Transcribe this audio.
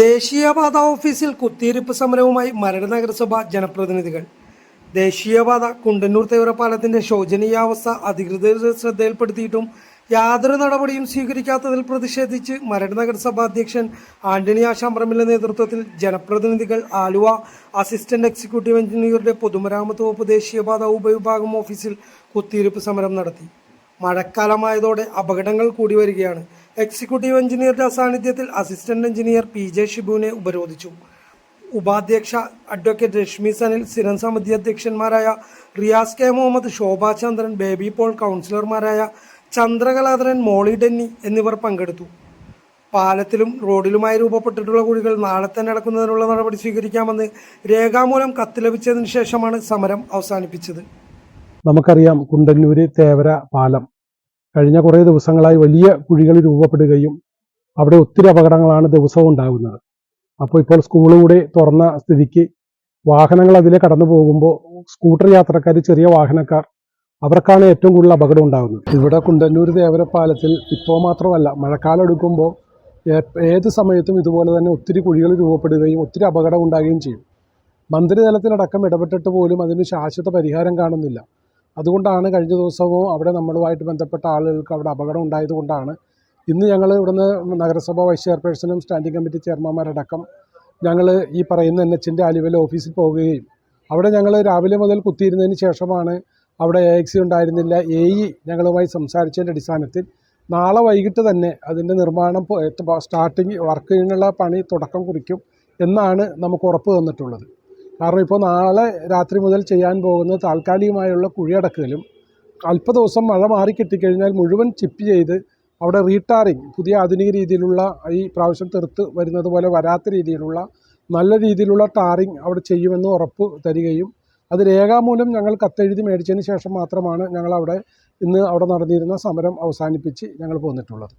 ദേശീയപാത ഓഫീസിൽ കുത്തിയിരിപ്പ് സമരവുമായി മരട് നഗരസഭ ജനപ്രതിനിധികൾ. ദേശീയപാത കുണ്ടന്നൂർ തീവ്രപാലത്തിന്റെ ശോചനീയാവസ്ഥ അധികൃതരുടെ ശ്രദ്ധയിൽപ്പെടുത്തിയിട്ടും യാതൊരു നടപടിയും സ്വീകരിക്കാത്തതിൽ പ്രതിഷേധിച്ച് മരട് നഗരസഭ അധ്യക്ഷൻ ആന്റണി ആശാമ്പ്രമിന്റെ നേതൃത്വത്തിൽ ജനപ്രതിനിധികൾ ആലുവ അസിസ്റ്റന്റ് എക്സിക്യൂട്ടീവ് എഞ്ചിനീയറുടെ പൊതുമരാമത്ത് വകുപ്പ് ദേശീയപാത ഉപവിഭാഗം ഓഫീസിൽ കുത്തിയിരിപ്പ് സമരം നടത്തി. മഴക്കാലമായതോടെ അപകടങ്ങൾ കൂടി വരികയാണ്. എക്സിക്യൂട്ടീവ് എഞ്ചിനീയറുടെ സാന്നിധ്യത്തിൽ അസിസ്റ്റന്റ് എഞ്ചിനീയർ പി ജെ ഷിബുവിനെ ഉപരോധിച്ചു. ഉപാധ്യക്ഷ അഡ്വക്കേറ്റ് രശ്മി സനിൽ സ്ഥിരം സമിതി അധ്യക്ഷന്മാരായ റിയാസ് കെ മുഹമ്മദ് ശോഭാ ചന്ദ്രൻ ബേബി പോൾ കൗൺസിലർമാരായ ചന്ദ്രകലാധരൻ മോളി ഡെന്നി എന്നിവർ പങ്കെടുത്തു. പാലത്തിലും റോഡിലുമായി രൂപപ്പെട്ടിട്ടുള്ള കുഴികൾ നാളെ തന്നെ അടക്കുന്നതിനുള്ള നടപടി സ്വീകരിക്കാമെന്ന് രേഖാമൂലം കത്ത് ലഭിച്ചതിന് ശേഷമാണ് സമരം അവസാനിപ്പിച്ചത്. നമുക്കറിയാം കുണ്ടന്നൂര് തേവര പാലം. കഴിഞ്ഞ കുറേ ദിവസങ്ങളായി വലിയ കുഴികൾ രൂപപ്പെടുകയും അവിടെ ഒത്തിരി അപകടങ്ങളാണ് ദിവസവും ഉണ്ടാകുന്നത്. അപ്പോൾ ഇപ്പോൾ സ്കൂൾ കൂടെ തുറന്ന സ്ഥിതിക്ക് വാഹനങ്ങൾ അതിലെ കടന്നു പോകുമ്പോൾ സ്കൂട്ടർ യാത്രക്കാർ ചെറിയ വാഹനക്കാർ അവർക്കാണ് ഏറ്റവും കൂടുതൽ അപകടം ഉണ്ടാകുന്നത്. ഇവിടെ കുണ്ടന്നൂർ ദേവരപ്പാലത്തിൽ പാലത്തിൽ ഇപ്പോൾ മാത്രമല്ല മഴക്കാലം എടുക്കുമ്പോൾ ഏത് സമയത്തും ഇതുപോലെ തന്നെ ഒത്തിരി കുഴികൾ രൂപപ്പെടുകയും ഒത്തിരി അപകടം ഉണ്ടാകുകയും ചെയ്യും. മന്ത്രിതലത്തിലടക്കം ഇടപെട്ടിട്ട് പോലും അതിന് ശാശ്വത പരിഹാരം കാണുന്നില്ല. അതുകൊണ്ടാണ് കഴിഞ്ഞ ദിവസവും അവിടെ നമ്മളുമായിട്ട് ബന്ധപ്പെട്ട ആളുകൾക്ക് അവിടെ അപകടം ഉണ്ടായതുകൊണ്ടാണ് ഇന്ന് ഞങ്ങൾ ഇവിടുന്ന് നഗരസഭ വൈസ് ചെയർപേഴ്സണും സ്റ്റാൻഡിംഗ് കമ്മിറ്റി ചെയർമാൻമാരടക്കം ഞങ്ങൾ ഈ പറയുന്ന എൻ എച്ചിന്റെ ആലുവയിലെ ഓഫീസിൽ പോവുകയും അവിടെ ഞങ്ങൾ രാവിലെ മുതൽ കുത്തിയിരുന്നതിന് ശേഷമാണ് അവിടെ എ എക്സി ഉണ്ടായിരുന്നില്ല. എ ഇ ഞങ്ങളുമായി സംസാരിച്ചതിന്റെ അടിസ്ഥാനത്തിൽ നാളെ വൈകിട്ട് തന്നെ അതിന്റെ നിർമ്മാണം സ്റ്റാർട്ടിങ് വർക്കിനുള്ള പണി തുടക്കം കുറിക്കും എന്നാണ് നമുക്ക് ഉറപ്പ് തന്നിട്ടുള്ളത്. കാരണം ഇപ്പോൾ നാളെ രാത്രി മുതൽ ചെയ്യാൻ പോകുന്ന താൽക്കാലികമായുള്ള കുഴിയടക്കലും അല്പ ദിവസം മഴ മാറി കിട്ടിക്കഴിഞ്ഞാൽ മുഴുവൻ ചിപ്പ് ചെയ്ത് അവിടെ റീടാറിങ് പുതിയ ആധുനിക രീതിയിലുള്ള ഈ പ്രാവശ്യം തെറുത്ത് വരുന്നത് പോലെ വരാത്ത രീതിയിലുള്ള നല്ല രീതിയിലുള്ള ടാറിങ് അവിടെ ചെയ്യുമെന്ന് ഉറപ്പ് തരികയും അത് രേഖാമൂലം ഞങ്ങൾ കത്തെഴുതി മേടിച്ചതിന് ശേഷം മാത്രമാണ് ഞങ്ങൾ അവിടെ ഇന്ന് അവിടെ നടന്നിരുന്ന സമരം അവസാനിപ്പിച്ച് ഞങ്ങൾ പോന്നിട്ടുള്ളത്.